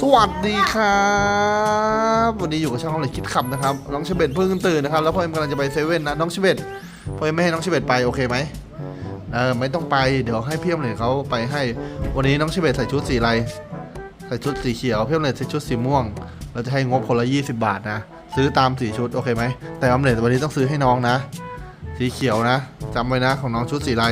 สวัสดีครับวันนี้อยู่กับช่องเราเลยคิดขับนะครับน้องเชเบตเพิ่งตื่นนะครับแล้วพ่อเอ็มกำลังจะไปเซเว่นนะน้องเชเบตพ่อเอ็มไม่ให้น้องเชเบตไปโอเคไหมเออไม่ต้องไปเดี๋ยวให้พี่เอ็มเลยเขาไปให้วันนี้น้องเชเบตใส่ชุดสีอะไรใส่ชุดสีเขียวพี่เอ็มเลยใส่ชุดสีม่วง เราจะให้งบคนละ20 บาทนะ ซื้อตามสีชุดโอเคไหมแต่ออมเล็ตวันนี้ต้องซื้อให้น้องนะ สีเขียวนะจำไว้นะของน้องชุดสีอะไร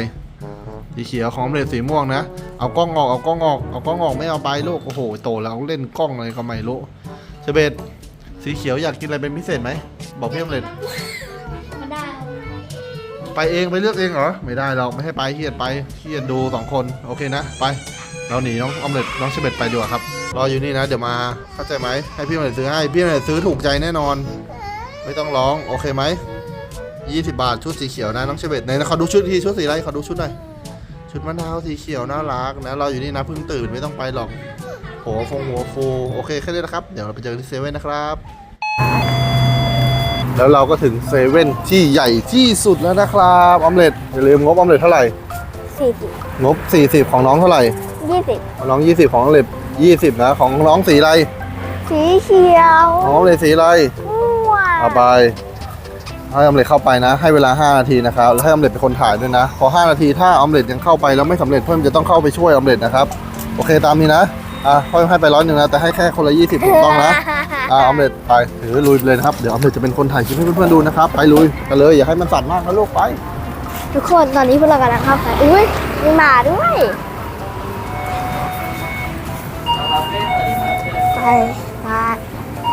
สีเขียวของออมเลตสีม่วงนะเอากล้องออก เอากล้องออก เอากล้องออกไม่เอาไปลูก โอ้โห โตแล้วเล่นกล้องอะไรก็ไม่รู้เชเบตสีเขียวอยากกินอะไรเป็นพิเศษไหม บอกพี่ออมเล็ตไม่ได้ ไปเองไปเลือกเองเหรอ ไม่ได้หรอกไม่ให้ไปเครียดไปเครียดดูสองคน โอเคนะ ไป เราหนีน้องอมเล็ตน้องเชเบตไปดีกว่าครับ รออยู่นี่นะ เดี๋ยวมา เข้าใจไหม ให้พี่ออมเล็ตซื้อให้ พี่ออมเล็ตซื้อถูกใจแน่นอน ไม่ต้องร้อง โอเคไหมยี่สิบบาทชุดสีเขียวนะน้องเชเบตไหนนะขอดูชุดทีชุดสีอะไรขอดูชุดหน่อย ชุดมะนาวสีเขียวน่ารักนะเราอยู่นี่นะเพิ่งตื่นไม่ต้องไปหรอกหัวฟงหัวฟูโอเคแค่นี้นะครับ เดี๋ยวเราไปเจอกันที่เซเว่นนะครับ แล้วเราก็ถึงเซเว่นที่ใหญ่ที่สุดแล้วนะครับออมเล็ตอย่าลืมงบออมเล็ตเท่าไหร่สี่สิบงบ40ของน้องเท่าไหร่ยี่สิบของน้อง20ของออมเล็ต20นะของน้องสีอะไรสีเขียวของออมเล็ตสีอะไรม่วงเอาไป ให้ออมเล็ตเข้าไปนะ ให้เวลา 5 นาทีนะครับแล้วให้ออมเล็ตเป็นคนถ่ายด้วยนะ พอ 5 นาทีถ้าออมเล็ตยังเข้าไปแล้วไม่สำเร็จเพิ่มจะต้องเข้าไปช่วยออมเล็ตนะครับ โอเคตามนี้นะ อะพ่อให้ไปร้อยหนึ่งนะแต่ให้แค่คนละ20ถูกต้องนะ อ่าออมเล็ตไปถือลุยเลยนะครับ เดี๋ยวออมเล็ตจะเป็นคนถ่ายคลิปให้เพื่อนๆดูนะครับ ไปลุยกันเลย อย่าให้มันสั่นมากนะลูกไป ทุกคนตอนนี้พวกเรากำลังเข้าไป อุ้ยมีหมาด้วยไปมา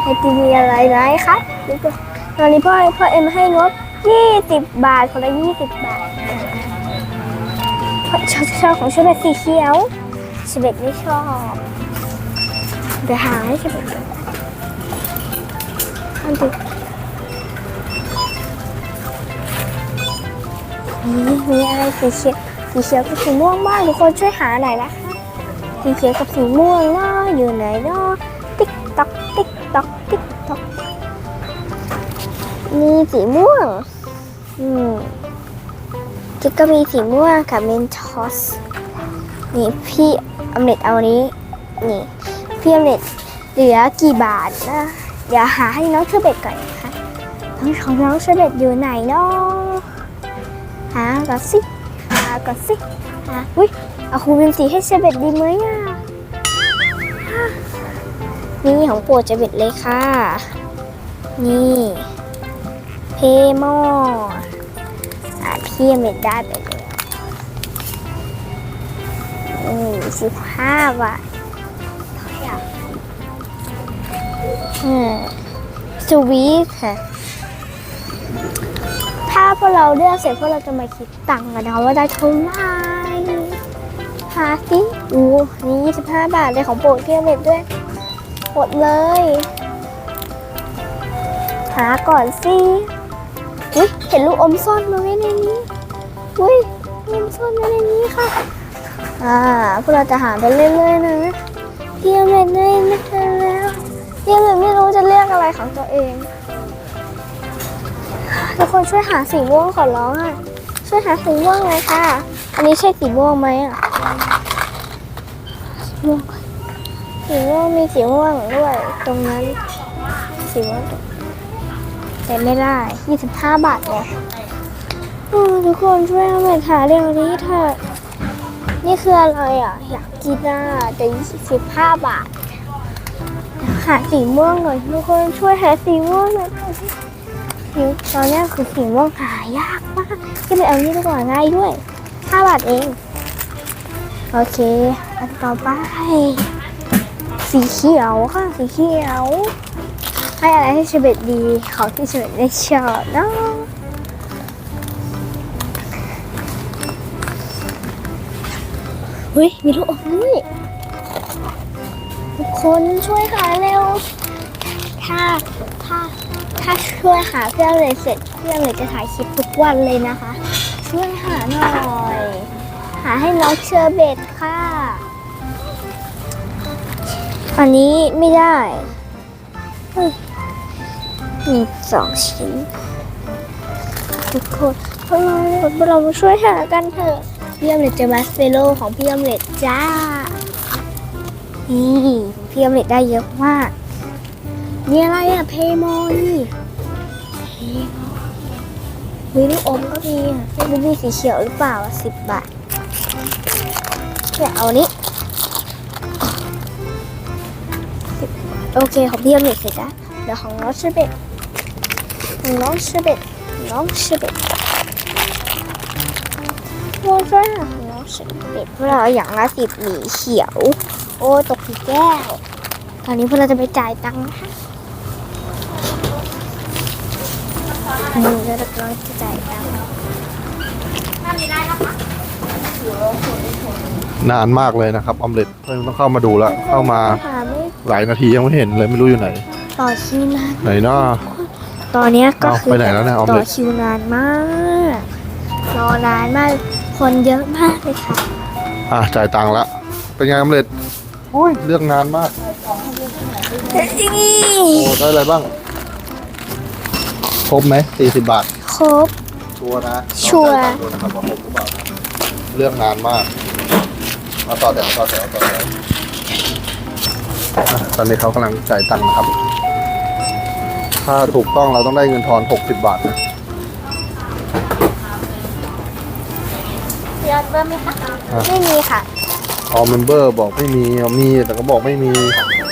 ให้ตีมีอะไรไหมครับดูก่อน ตอนนี้พ่อพ่อเอ็มให้งบ 20 บาทคนละ20 บาทเพราะชอบชอบของชเบตสีเขียวชเบตไม่ชอบเดี๋ยวหาให้ชเบตอันดูนี่มีอะไรสีเขียวสีเขียวกับสีม่วงบ้างทุกคนช่วยหาหน่อยนะคะสีเขียวกับสีม่วงเนาะอยู่ไหนเนาะติ๊กต๊อกติ๊กต๊อกติ๊กต๊อก มีสีม่วง อืมจิกก็มีสีม่วงกับเมนทอส นี่พี่อมเล็ตเอาอันนี้ นี่ พี่อมเล็ตเหลือกี่บาทนะ เดี๋ยวหาให้น้องเชอร์เบตก่อนนะคะน้องของน้องเชอร์เบตอยู่ไหนเนาะหาก่อนสิ หาก่อนสิ หา อุ้ยเอาครูวิมสีให้เชเบตดีไหมอะนี่ของโปรดเชเบตเลยค่ะ นี่ เพมออะพี่เมดได้ไปเลยอืมสิบห้าบาทอืมสวีทค่ะ ถ้าพวกเราเลือกเสร็จพวกเราจะมาคิดตังค์กันนะคะว่าได้เท่าไหร่หาสิอู้นี่25บห้าบาทเลยของโปรดเพียเม็ดด้วยหมดเลย หาก่อนสิ เห็นลูกอมซ่อนมาไว้ในนี้อุ้ยลูกอมซ่อนมาในนี้ค่ะ อ่าพวกเราจะหาไปเรื่อยๆนะเพียเม็ดได้แล้วเพียเม็ดไม่รู้จะเรียกอะไรของตัวเองทุกคนช่วยหาสีม่วงขอร้องอะช่วยหาสีม่วงเลยค่ะ อันนี้ใช่สีม่วงไหมอะสีม่วงสีม่วงมีสีม่วงด้วย ตรงนั้นสีม่วง ตรงแต่ไม่ได้ 25 บาทเลยทุกคนช่วยเอาไปหาเรื่องนี้เถอะนี่คืออะไรอะ อยากกินอะแต่25 บาทหาสีม่วงหน่อยทุกคนช่วยหาสีม่วงหน่อยสีตอนนี้คือสีม่วงหายากมากที่ไปเอานี่ดีกว่าง่ายด้วย 5 บาทเอง โอเค อันต่อไป สีเขียวค่ะสีเขียว ให้อะไรให้เชเบตดีของที่เชเบตได้ชอบเนาะเฮ้ยมีลูกอมด้วยทุกคนช่วยหาเร็ว ถ้าถ้าถ้าช่วยหาเพื่อนเลยเสร็จเพื่อนเลยจะถ่ายคลิปทุกวันเลยนะคะ ช่วยหาหน่อย หาให้น้องเชอร์เบตค่ะ อันนี้ไม่ได้ มีสองชิ้น ทุกคนพวกเราพวกเรามาช่วยหากันเถอะพี่อมเล็ตเจอมาสเปโลของพี่อมเล็ตจ้า นี่พี่อมเล็ตได้เยอะมากนี่อะไรอะเพโมนี่เพโมวิลูกอมก็มีอะไม่รู้มีสีเขียวหรือเปล่าสิบบาทเนี่ยเอานี้โอเค ของพี่อมเล็ตเสร็จแล้วเดี๋ยวของน้องเชเบต น้องเชเบตน้องเชเบตโอ้ยช่วยหาของน้องเชเบตพวกเราเอาอย่างละสิบหมีเขียว โอ้ตกที่แก้ว ตอนนี้พวกเราจะไปจ่ายตังค์นะคะนี่แล้วเราก็จะจ่ายตังค์นานมากเลยนะครับออมเล็ตเพิ่งต้องเข้ามาดูแล้วเข้ามาหาไม่หลายนาทียังไม่เห็นเลยไม่รู้อยู่ไหน ต่อคิวนานไหนเนาะ ตอนเนี้ยก็เอาคือไปไหนแล้วเนี่ยออมต่เล็อตคิวนานมากรอนานมาก คนเยอะมากเลยค่ะ อะจ่ายตังค์ละเป็นไงออมเล็ตโอ้ยเลือกนานมากโอ้ได้อะไรบ้าง ครบไหมสี่สิบบาท ครบ ชัวร์นะชัวร์ลองจ่ายตังค์ดูนะครับว่าครบหรือเปล่านะเลือกนานมากมาต่อแถวต่อแถวต่อแถวอะตอนนี้เขากำลังจ่ายตังค์นะครับ ถ้าถูกต้องเราต้องได้เงินทอน 60 บาทนะยอดเบอร์ไหมคะไม่มีค่ะออเมมเบอร์บอกไม่มีเอามีแต่ก็บอกไม่มี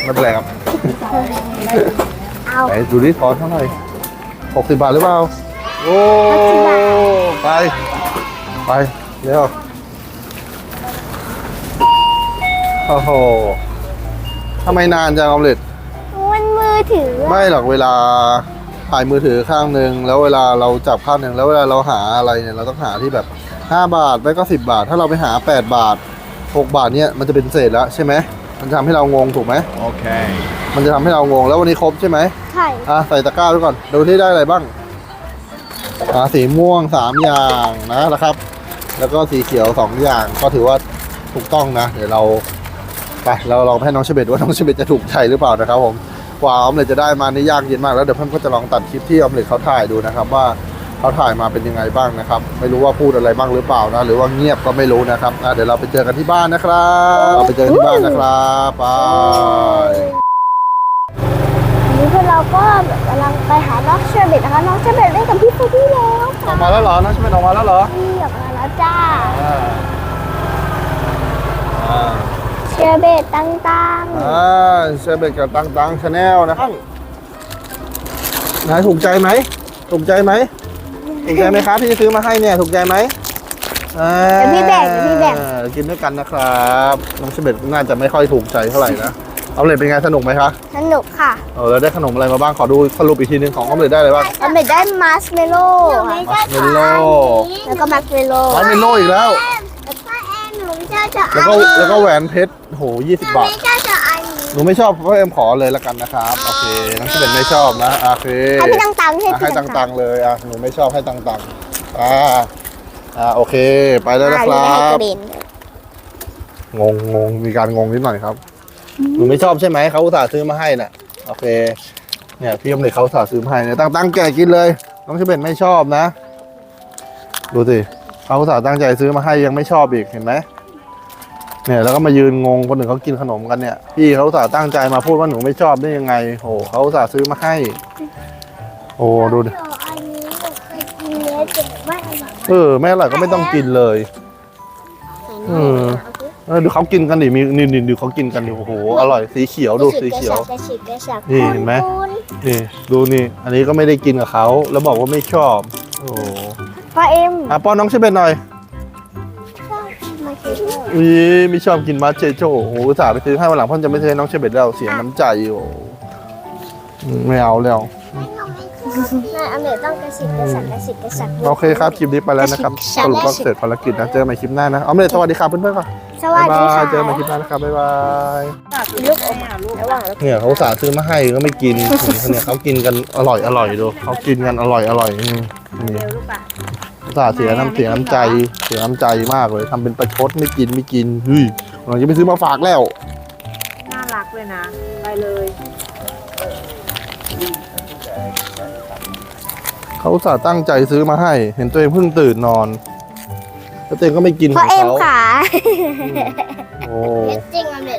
ไม่เป็นไรครับเอาไหนดูดิทอนเท่าไหร่60 บาทหรือเปล่า โอ้60บาทไป ไปเร็วโอ้โหทำไมนานจังออมเล็ต มันมือถือไม่หรอกเวลาถ่ายมือถือข้างหนึ่งแล้วเวลาเราจับข้างหนึ่งแล้วเวลาเราหาอะไรเนี่ยเราต้องหาที่แบบ 5 บาทไม่ก็ 10 บาท ถ้าเราไปหา 8 บาท 6 บาทเนี่ยมันจะเป็นเศษแล้วใช่ไหมมันจะทำให้เรางงถูกไหม Okay. มันจะทำให้เรางงแล้ววันนี้ครบใช่ไหมใช่อะใส่ตะกร้าไว้ก่อนดูที่ได้อะไรบ้างอ่าสีม่วง3อย่างนะนะครับ แล้วก็สีเขียว2อย่างก็ถือว่าถูกต้องนะ เดี๋ยวเราไปเราลองให้น้องเชเบตว่าน้องเชเบตจะถูกใจหรือเปล่านะครับผม กว่าออมเล็ตจะได้มานี่ยากเย็นมากแล้วเดี๋ยวเพื่อนก็จะลองตัดคลิปที่ออมเล็ตเขาถ่ายดูนะครับว่าเขาถ่ายมาเป็นยังไงบ้างนะครับ ไม่รู้ว่าพูดอะไรบ้างหรือเปล่านะ หรือว่าเงียบก็ไม่รู้นะครับอะเดี๋ยวเราไปเจอกันที่บ้านนะครับเราไปเจอกันที่บ้านนะครับไปอันนี้พวกเราก็แบบกำลังไปหาน้องเชอร์เบตนะคะน้องเชอร์เบตได้กับพี่ฟูดี้แล้วออกมาแล้วเหรอน้องเชเบตออกมาแล้วเหรอพี่ออกมาแล้วจ้า อ่าอ่า เช อร์เบตตั้งตังอ่าเชเบตกับตังตังชาแนลนะครับนายถูกใจไหมถูกใจไหมถูกใจไหมครับที่ซื้อมาให้เนี่ยถูกใจไหมอ่าเดี๋ยวพี่แบ่งเดี๋ยวพี่แบ่งเดี๋ยวกินด้วยกันนะครับน้องเชเบตน่าจะไม่ค่อยถูกใจเท่าไหร่นะออมเล็ตเป็นไงสนุกไหมคะสนุกค่ะเออแล้วได้ขนมอะไรมาบ้างขอดูสรุปอีกทีนึงของออมเล็ตได้อะไรบ้างออมเล็ตได้มาร์ชเมลโล่มัสเมลโล่แล้วก็มาร์ชเมลโล่มัสเมลโล่อีกแล้วแล้ว ก็แอนหนูจะจะแล้วก็แล้วก็แหวนเพชรโหยี่สิบบาทจะจะอันนี้หนูไม่ชอบก็เอ็มขอเลยละกันนะครับ โอเคน้องเชเบตไม่ชอบนะโอเคให้พี่ตังตังให้อะให้พี่ตังๆเลยอะหนูไม่ชอบให้ตังๆอ่าอ่าโอเค ไปได้แล้วคอ่ารัให้กบ ระเด็นงงงงมีการงงนิดหน่อยครับหนูไม่ชอบใช่ไหมเขาอุตส่าห์ซื้อมาให้น่ะโอเค เนี่ยพี่อมเด็กเขาอุตส่าห์ซื้อมาให้เนี่ยตั้งตั้งแกะกินเลยน้องเชเบตไม่ชอบนะ ดูสิเขาอุตส่าห์ตั้งใจซื้อมาให้ยังไม่ชอบอีกเห็นไหม เนี่ยแล้วก็มายืนงงคนอื่นเขากินขนมกันเนี่ยพี่เขาอุตส่าห์ตั้งใจมาพูดว่าหนูไม่ชอบได้ยังไงโหเขาอุตส่าห์ซื้อมาให้ โอ้ดูดิอันนี้หนูเคยกินเนื้อเจ็บมากเออไม่อร่อยก็ไม่ต้องกินเลย เออ เออดูเขากินกันดิมีนี่นี่ดูเขากินกันดิโอ้โหอร่อยสีเขียวดูสีเขียว กระฉิกกระฉักนี่เห็นไหม นี่ดูนี่ อันนี้ก็ไม่ได้กินกับเขาแล้วบอกว่าไม่ชอบ โอ้โหพ่อเอ็มอะป้อนน้องเชเบตหน่อย มีไม่ชอบกินมาเจโจโอ้โหอุตส่าห์ไปซื้อให้วันหลังพ่อจะไม่ซื้อให้น้องเชเบตแล้วเสียน้ำใจโอ้อืมไม่เอาแล้ว นายอเมต้องกระฉิกกระฉักกระฉิกกระฉักโอเคครับคลิปนี้ไปแล้วนะครับสรุปก็เสร็จภารกิจนะเจอกันใหม่คลิปหน้านะเอาเลยสวัสดีครับเพื่อนๆก่อนสวับ๊าสยดีบาค่ะยเจอกันใหม่คลิปหน้านะครับบ๊ายบายลูกอมระหว่างเราเนี่ยเขาอุตสาห์ซื้อมาให้ก็ไม่กินเนี่ยเขากินกันอร่อยอร่อยดูเขากินกันอร่อยอร่อยอืมนี่ อุตส่าห์เสียน้ำเสียน้ำใจ เสียน้ำใจมากเลยทำเป็นประชดไม่กินไม่กินเฮ้ยเราจะไปซื้อมาฝากแล้ว น่ารักเลยนะ ไปเลยเขาอุตส่าห์ตั้งใจซื้อมาให้ เห็นตัวเองเพิ่งตื่นนอน แล้วตัวเองก็ไม่กินขพ่อองเอ็มเขาค่ะโอ้จริงอเมริ